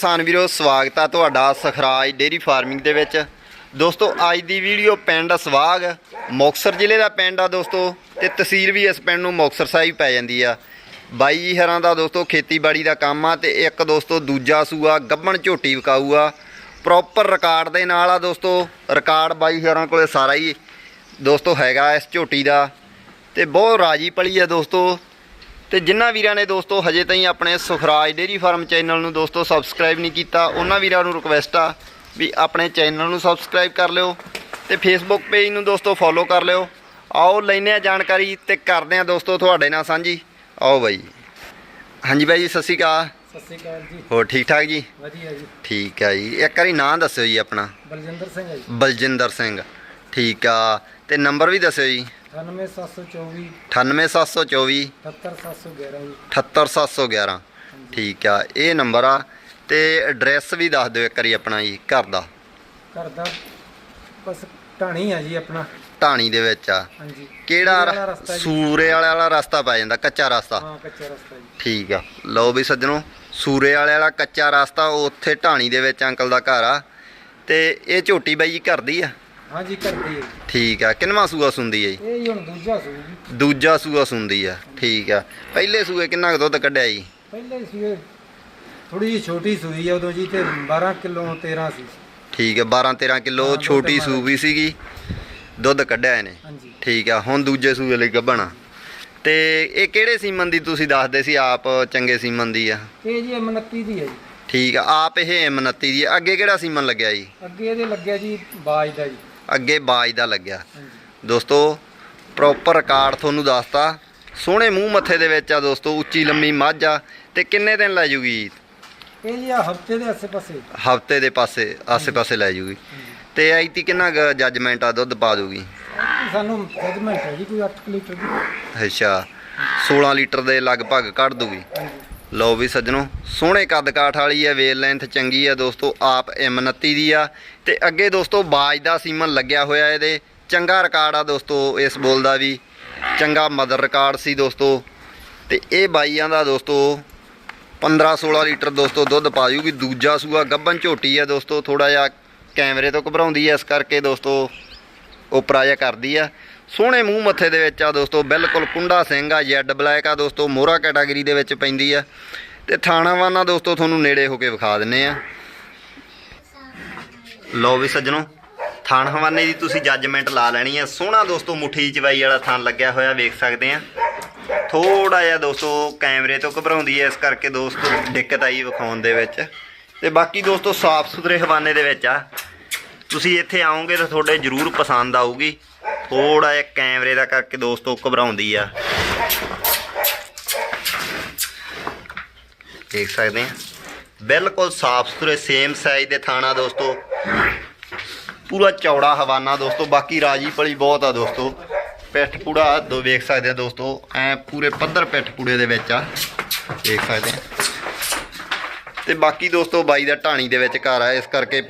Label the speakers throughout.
Speaker 1: ਕਿਸਾਨ ਵੀਰੋ, ਸਵਾਗਤ ਆ ਤੁਹਾਡਾ ਸਖਰਾਜ ਡੇਰੀ ਫਾਰਮਿੰਗ ਦੇ ਵਿੱਚ। ਦੋਸਤੋ, ਅੱਜ ਦੀ ਵੀਡੀਓ ਪਿੰਡ ਸਵਾਗ, ਮੁਕਤਸਰ ਜ਼ਿਲ੍ਹੇ ਦਾ ਪਿੰਡ ਆ ਦੋਸਤੋ, ਤੇ ਤਹਿਸੀਲ ਵੀ ਇਸ ਪਿੰਡ ਨੂੰ ਮੁਕਤਸਰ ਸਾਹਿਬ ਪੈ ਜਾਂਦੀ ਆ। ਬਾਈ ਜੀ ਹਰਾਂ ਦਾ ਦੋਸਤੋ, ਖੇਤੀਬਾੜੀ ਦਾ ਕੰਮ ਆ, ਤੇ ਇੱਕ ਦੋਸਤੋ ਦੂਜਾ ਸੂਆ ਗੱਬਣ ਝੋਟੀ ਵਿਕਾਊ ਆ ਪ੍ਰੋਪਰ ਰਿਕਾਰਡ ਦੇ ਨਾਲ ਆ ਦੋਸਤੋ ਰਿਕਾਰਡ ਬਾਈ ਹਰਾਂ ਕੋਲੇ ਸਾਰਾ ਹੀ ਦੋਸਤੋ ਹੈਗਾ ਇਸ ਝੋਟੀ ਦਾ। ਤੇ ਬਹੁਤ ਰਾਜੀ ਪਲੀ ਆ ਦੋਸਤੋ ਤੇ ਜਿਨ੍ਹਾਂ ਵੀਰਾਂ ਨੇ ਦੋਸਤੋ ਹਜੇ ਤਾਈਂ ਆਪਣੇ ਸੁਖਰਾਜ ਡੇਰੀ ਫਾਰਮ ਚੈਨਲ ਨੂੰ ਦੋਸਤੋ ਸਬਸਕ੍ਰਾਈਬ ਨਹੀਂ ਕੀਤਾ ਉਹਨਾਂ ਵੀਰਾਂ ਨੂੰ ਰਿਕਵੈਸਟ ਆ ਵੀ ਆਪਣੇ ਚੈਨਲ ਨੂੰ ਸਬਸਕ੍ਰਾਈਬ ਕਰ ਲਿਓ ਤੇ ਫੇਸਬੁੱਕ ਪੇਜ ਨੂੰ ਦੋਸਤੋ ਫੋਲੋ ਕਰ ਲਿਓ। ਆਓ ਲੈਨੇ ਆ ਜਾਣਕਾਰੀ ਤੇ ਕਰਦੇ ਆ ਦੋਸਤੋ ਤੁਹਾਡੇ ਨਾਲ ਸਾਂਝੀ। ਆਓ ਬਾਈ। ਹਾਂਜੀ ਬਾਈ ਜੀ ਸਤਿ ਸ਼੍ਰੀ ਅਕਾਲ।
Speaker 2: ਸਤਿ ਸ਼੍ਰੀ ਅਕਾਲ ਜੀ।
Speaker 1: ਹੋਰ ਠੀਕ ਠਾਕ ਜੀ?
Speaker 2: ਵਧੀਆ ਜੀ।
Speaker 1: ਠੀਕ ਆ ਜੀ। ਇੱਕ ਵਾਰੀ ਨਾਂ ਦੱਸਿਓ ਜੀ ਆਪਣਾ।
Speaker 2: ਬਲਜਿੰਦਰ ਸਿੰਘ ਹੈ ਜੀ।
Speaker 1: ਬਲਜਿੰਦਰ ਸਿੰਘ। ਠੀਕ ਆ। ਤੇ ਨੰਬਰ ਵੀ ਦੱਸਿਓ ਜੀ।
Speaker 2: 98724
Speaker 1: 98724
Speaker 2: 78711 ਜੀ।
Speaker 1: 78711 ਠੀਕ ਆ ਇਹ ਨੰਬਰ ਆ। ਤੇ ਐਡਰੈਸ ਵੀ ਦੱਸ ਦਿਓ ਇੱਕ ਵਾਰੀ ਆਪਣਾ ਜੀ ਘਰ ਦਾ।
Speaker 2: ਘਰ ਦਾ ਬਸ ਢਾਣੀ ਆ ਜੀ ਆਪਣਾ।
Speaker 1: ਢਾਣੀ ਦੇ ਵਿੱਚ ਆ।
Speaker 2: ਹਾਂਜੀ।
Speaker 1: ਕਿਹੜਾ
Speaker 2: ਸੂਰੇ ਵਾਲਾ।
Speaker 1: ਸੂਰੇ ਵਾਲੇ ਵਾਲਾ ਰਸਤਾ ਪੈ ਜਾਂਦਾ ਕੱਚਾ ਰਸਤਾ।
Speaker 2: ਹਾਂ ਕੱਚਾ ਰਸਤਾ ਜੀ।
Speaker 1: ਠੀਕ ਆ। ਲਓ ਵੀ ਸੱਜਣੋ ਸੂਰੇ ਵਾਲੇ ਵਾਲਾ ਕੱਚਾ ਰਸਤਾ ਉੱਥੇ ਢਾਣੀ ਦੇ ਵਿੱਚ ਅੰਕਲ ਦਾ ਘਰ ਆ। ਤੇ ਇਹ ਝੋਟੀ ਬਾਈ ਜੀ ਘਰ ਦੀ ਆ?
Speaker 2: ਹਾਂਜੀ ਕਰਦੀ ਹੈ
Speaker 1: ਠੀਕ ਆ। ਕਿੰਨਵਾਂ ਸੂਆ ਸੁੰਦੀ ਜੀ?
Speaker 2: ਇਹ ਹੀ ਹੁਣ ਦੂਜਾ ਸੂ ਜੀ।
Speaker 1: ਦੂਜਾ ਸੂਆ ਸੁੰਦੀ ਆ। ਠੀਕ ਆ। ਪਹਿਲੇ ਸੂਏ ਕਿੰਨਾ ਕੁ ਦੁੱਧ ਕੱਢਿਆ ਜੀ?
Speaker 2: ਪਹਿਲੇ ਸੀ ਥੋੜੀ ਜਿਹੀ ਛੋਟੀ ਸੂਈ ਆ ਉਦੋਂ ਜੀ ਤੇ 12 ਕਿਲੋ 13 ਸੀ।
Speaker 1: ਠੀਕ ਆ। 12 13 ਕਿਲੋ
Speaker 2: ਹਾਂ, ਦੁੱਧ
Speaker 1: ਛੋਟੀ
Speaker 2: ਮਾੜਾ।
Speaker 1: ਸੂ ਵੀ ਸੀਗੀ। ਦੁੱਧ ਕੱਢਿਆ ਇਹਨੇ।
Speaker 2: ਹਾਂਜੀ।
Speaker 1: ਠੀਕ ਆ। ਹੁਣ ਦੂਜੇ ਸੂਏ ਲਈ ਗੱਭਣਾ। ਤੇ ਇਹ ਕਿਹੜੇ ਸੀਮਨ ਦੀ ਤੁਸੀਂ ਦੱਸਦੇ ਸੀ? ਆਪ ਚੰਗੇ ਸੀਮਨ ਦੀ ਆ।
Speaker 2: ਇਹ ਜੀ 29 ਦੀ ਹੈ ਜੀ।
Speaker 1: ਠੀਕ ਆ। ਆਪ ਇਹ M29 ਦੀ ਆ। ਅੱਗੇ ਕਿਹੜਾ ਸੀਮਨ ਲੱਗਿਆ ਜੀ?
Speaker 2: ਅੱਗੇ ਇਹਦੇ ਲੱਗਿਆ ਜੀ ਬਾਜ ਦਾ ਜੀ।
Speaker 1: ਅੱਗੇ ਬਾਜ ਦਾ ਲੱਗਿਆ। ਦੋਸਤੋ ਪ੍ਰੋਪਰ ਰਿਕਾਰਡ ਤੁਹਾਨੂੰ ਦੱਸਤਾ। ਸੋਹਣੇ ਮੂੰਹ ਮੱਥੇ ਦੇ ਵਿੱਚ ਆ ਦੋਸਤੋ ਉੱਚੀ ਲੰਮੀ ਮੱਝ ਆ। ਤੇ ਕਿੰਨੇ ਦਿਨ ਲੈ ਜੂਗੀ
Speaker 2: ਇਹ ਜੀ ਹਫ਼ਤੇ ਦੇ ਆਸੇ-ਪਾਸੇ।
Speaker 1: ਹਫ਼ਤੇ ਦੇ ਪਾਸੇ ਆਸੇ-ਪਾਸੇ ਲੈ ਜੂਗੀ। ਤੇ ਐਤੀ ਕਿੰਨਾ ਜੱਜਮੈਂਟ ਆ ਦੁੱਧ ਪਾ ਦੂਗੀ?
Speaker 2: ਸਾਨੂੰ ਜਜਮੈਂਟ ਹੈ ਜੀ ਕੋਈ 8 ਲੀਟਰ ਦੀ।
Speaker 1: ਅੱਛਾ 16 ਲੀਟਰ ਦੇ ਲਗਭਗ ਕੱਢ ਦੂਗੀ। ਲਓ ਵੀ ਸੱਜਣੋ, ਸੋਹਣੇ ਕੱਦ ਕਾਠ ਵਾਲੀ ਹੈ ਵੇਲ ਲੈਂਥ ਚੰਗੀ ਹੈ ਦੋਸਤੋ, ਆਪ M29 ਦੀ ਆ। ਤੇ ਅੱਗੇ ਦੋਸਤੋ, ਬਾਜ ਦਾ ਸੀਮਨ ਲੱਗਿਆ ਹੋਇਆ ਇਹਦੇ। ਚੰਗਾ ਰਿਕਾਰਡ ਆ ਦੋਸਤੋ, ਇਸ ਬੋਲ ਦਾ ਵੀ। ਚੰਗਾ ਮਦਰ ਰਿਕਾਰਡ ਸੀ ਦੋਸਤੋ। ਤੇ ਇਹ ਬਾਈਆਂ ਦਾ ਦੋਸਤੋ 15 16 ਲੀਟਰ ਦੋਸਤੋ ਦੁੱਧ ਪਾ ਜੂਗੀ ਦੂਜਾ ਸੂਆ ਗੱਬਨ ਝੋਟੀ ਆ ਦੋਸਤੋ ਥੋੜਾ ਜਿਹਾ ਕੈਮਰੇ ਤੋਂ ਘਬਰਾਉਂਦੀ ਆ, ਇਸ ਕਰਕੇ ਦੋਸਤੋ ਉਪਰਾ ਜਿਹਾ ਕਰਦੀ ਆ। ਸੋਹਣੇ ਮੂੰਹ ਮੱਥੇ ਦੇ ਵਿੱਚ ਆ ਦੋਸਤੋ, ਬਿਲਕੁਲ ਕੁੰਡਾ ਸਿੰਘ ਆ ਜੈਡ ਬਲੈਕ ਆ ਦੋਸਤੋ, ਮੋਹਰਾ ਕੈਟਾਗਰੀ ਦੇ ਵਿੱਚ ਪੈਂਦੀ ਆ। ਤੇ ਥਾਣਾਵਾਨਾ ਦੋਸਤੋ, ਤੁਹਾਨੂੰ ਨੇੜੇ ਹੋ ਕੇ ਵਿਖਾ ਦਿੰਨੇ ਆ। ਲਓ ਵੀ ਸੱਜਣੋ, ਥਾਣ ਹਵਾਨੇ ਦੀ ਤੁਸੀਂ ਜੱਜਮੈਂਟ ਲਾ ਲੈਣੀ ਆ। ਸੋਹਣਾ ਦੋਸਤੋ, ਮੁੱਠੀ ਚਵਾਈ ਵਾਲਾ ਥਾਣ ਲੱਗਿਆ ਹੋਇਆ, ਵੇਖ ਸਕਦੇ ਆ। ਥੋੜਾ ਜਿਹਾ ਦੋਸਤੋ, ਕੈਮਰੇ ਤੋਂ ਘਬਰਾਉਂਦੀ ਹੈ ਇਸ ਕਰਕੇ ਦੋਸਤੋ ਦਿੱਕਤ ਆਈ ਵਿਖਾਉਣ ਦੇ ਵਿੱਚ। ਤੇ ਬਾਕੀ ਦੋਸਤੋ, ਸਾਫ਼ ਸੁਥਰੇ ਹਵਾਨੇ ਦੇ ਵਿੱਚ ਆ। ਤੁਸੀਂ ਇੱਥੇ ਆਓਗੇ ਤਾਂ ਤੁਹਾਡੇ ਜ਼ਰੂਰ ਪਸੰਦ ਆਊਗੀ। ਥੋੜਾ ਜਿਹਾ ਕੈਮਰੇ ਦਾ ਕਰਕੇ ਦੋਸਤੋ ਘਬਰਾਉਂਦੀ ਆ। ਦੇਖ ਸਕਦੇ ਆ। ਬਿਲਕੁਲ ਸਾਫ਼ ਸੁਥਰੇ ਸੇਮ ਸਾਈਜ਼ ਦੇ ਥਾਣਾ ਦੋਸਤੋ। ਪੂਰਾ ਚੌੜਾ ਹਵਾਨਾ ਦੋਸਤੋ, ਬਾਕੀ ਰਾਜੀ ਪਲੀ ਬਹੁਤ ਆ ਦੋਸਤੋ। ਪਿੱਠ ਪੂੜਾ ਦੋ ਵੇਖ ਸਕਦੇ ਆ ਦੋਸਤੋ, ਐ ਪੂਰੇ ਪੱਧਰ ਪਿੱਠ ਪੂੜੇ ਦੇ ਵਿੱਚ ਆ। ਦੇਖ ਸਕਦੇ ਆ। ਤੇ ਬਾਕੀ ਦੋਸਤੋ, ਬਾਈ ਦਾ ਢਾਣੀ ਦੇ ਵਿੱਚ ਘਰ ਆ, ਇਸ ਕਰਕੇ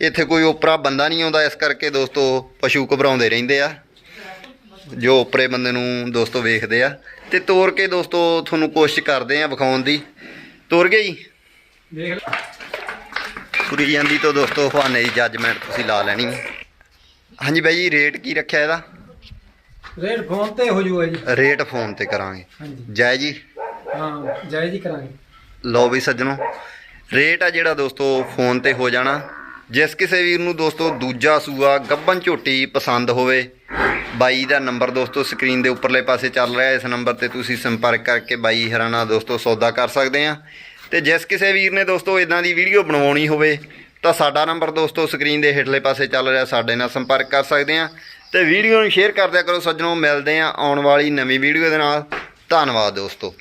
Speaker 1: ਇੱਥੇ ਕੋਈ ਓਪਰਾ ਬੰਦਾ ਨਹੀਂ ਆਉਂਦਾ ਇਸ ਕਰਕੇ ਦੋਸਤੋ ਪਸ਼ੂ ਘਬਰਾਉਂਦੇ ਰਹਿੰਦੇ ਆ। ਜੋ ਓਪਰੇ ਬੰਦੇ ਨੂੰ ਦੋਸਤੋ ਵੇਖਦੇ ਆ। ਤੇ ਤੋਰ ਕੇ ਦੋਸਤੋ ਤੁਹਾਨੂੰ ਕੋਸ਼ਿਸ਼ ਕਰਦੇ ਆ ਵਿਖਾਉਣ ਦੀ। ਤੋਰ ਗਏ ਜੀ?
Speaker 2: ਦੇਖ ਲਓ
Speaker 1: ਤੁਰੀ ਜਾਂਦੀ ਤੋਂ ਦੋਸਤੋ ਹਵਾਨੇ ਦੀ ਜੱਜਮੈਂਟ ਤੁਸੀਂ ਲਾ ਲੈਣੀ। ਹਾਂਜੀ ਬਾਈ ਜੀ ਰੇਟ ਕੀ ਰੱਖਿਆ ਇਹਦਾ?
Speaker 2: ਰੇਟ ਫੋਨ ਤੇ ਹੋ ਜੂਗਾ ਜੀ।
Speaker 1: ਰੇਟ ਫੋਨ ਤੇ ਕਰਾਂਗੇ।
Speaker 2: ਹਾਂਜੀ।
Speaker 1: ਜੈ ਜੀ।
Speaker 2: ਹਾਂ ਜਾਇਜ਼ ਹੀ ਕਰਾਂਗੇ।
Speaker 1: ਲਓ ਵੀ ਸੱਜਣੋ। ਰੇਟ ਆ ਜਿਹੜਾ ਦੋਸਤੋ ਫੋਨ ਤੇ ਹੋ ਜਾਣਾ। ਜਿਸ ਕਿਸੇ ਵੀਰ ਨੂੰ ਦੋਸਤੋ ਦੂਜਾ ਸੂਆ ਗੱਬਨ ਝੋਟੀ ਪਸੰਦ ਹੋਵੇ, ਬਾਈ ਦਾ ਨੰਬਰ ਦੋਸਤੋ ਸਕਰੀਨ ਦੇ ਉੱਪਰਲੇ ਪਾਸੇ ਚੱਲ ਰਿਹਾ ਇਸ ਨੰਬਰ ਤੇ ਤੁਸੀਂ ਸੰਪਰਕ ਕਰਕੇ ਬਾਈ ਹਰਾਣਾ ਦੋਸਤੋ ਸੌਦਾ ਕਰ ਸਕਦੇ ਆ ਤੇ ਜਿਸ ਕਿਸੇ ਵੀਰ ਨੇ ਦੋਸਤੋ ਇਦਾਂ ਦੀ ਵੀਡੀਓ ਬਣਵਾਉਣੀ ਹੋਵੇ, ਤਾਂ ਸਾਡਾ ਨੰਬਰ ਦੋਸਤੋ ਸਕਰੀਨ ਦੇ ਹੇਠਲੇ ਪਾਸੇ ਚੱਲ ਰਿਹਾ, ਸਾਡੇ ਨਾਲ ਸੰਪਰਕ ਕਰ ਸਕਦੇ ਆ ਤੇ ਵੀਡੀਓ ਨੂੰ ਸ਼ੇਅਰ ਕਰਦਿਆ ਕਰੋ ਸੱਜਣੋ, ਮਿਲਦੇ ਆ ਆਉਣ ਵਾਲੀ ਨਵੀਂ ਵੀਡੀਓ ਦੇ ਨਾਲ। ਧੰਨਵਾਦ ਦੋਸਤੋ।